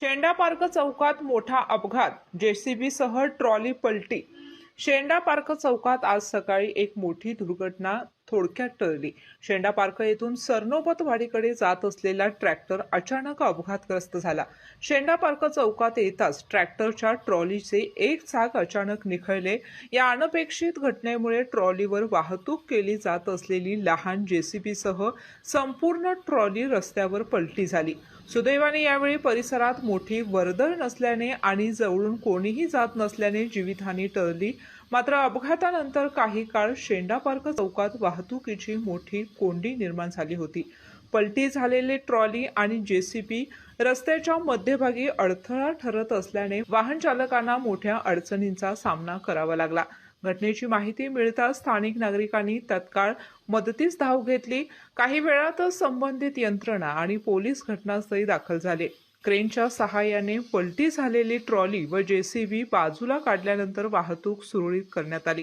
शेंडा park चौकात मोठा अपघात. जेसीबी सह ट्रॉली पलटी. शेंडा पार्क चौकात आज सकाळी एक मोठी दुर्घटना थोडक्यात टळली. शेंडा पार्क येथून सरनोबत वाडीकडे जात असलेला ट्रॅक्टर अचानक अपघातग्रस्त झाला. शेंडा पार्क चौकात येताच ट्रॅक्टरच्या ट्रॉलीचे एक चाक अचानक निखळले. या अनपेक्षित घटनेमुळे ट्रॉलीवर वाहतूक केली जात असलेली लहान जेसीबीसह संपूर्ण ट्रॉली रस्त्यावर पलटी झाली. सुदैवाने यावेळी परिसरात मोठी वर्दळ नसल्याने आणि जवळून कोणीही जात नसल्याने जीवितहानी टळली. मात्र अपघातानंतर काही काळ शेंडा पार्क चौकात वाहतुकीची मोठी कोंडी निर्माण झाली होती. पलटी झालेले ट्रॉली आणि जेसीपी रस्त्याच्या मध्यभागी अडथळा ठरत असल्याने वाहन चालकांना मोठ्या अडचणींचा सामना करावा लागला. घटनेची माहिती मिळताच स्थानिक नागरिकांनी तत्काळ मदतीस धाव घेतली. काही वेळातच संबंधित यंत्रणा आणि पोलीस घटनास्थळी दाखल झाले. क्रेनच्या सहाय्याने पलटी झालेली ट्रॉली व जेसीबी बाजूला काढल्यानंतर वाहतूक सुरळीत करण्यात आली.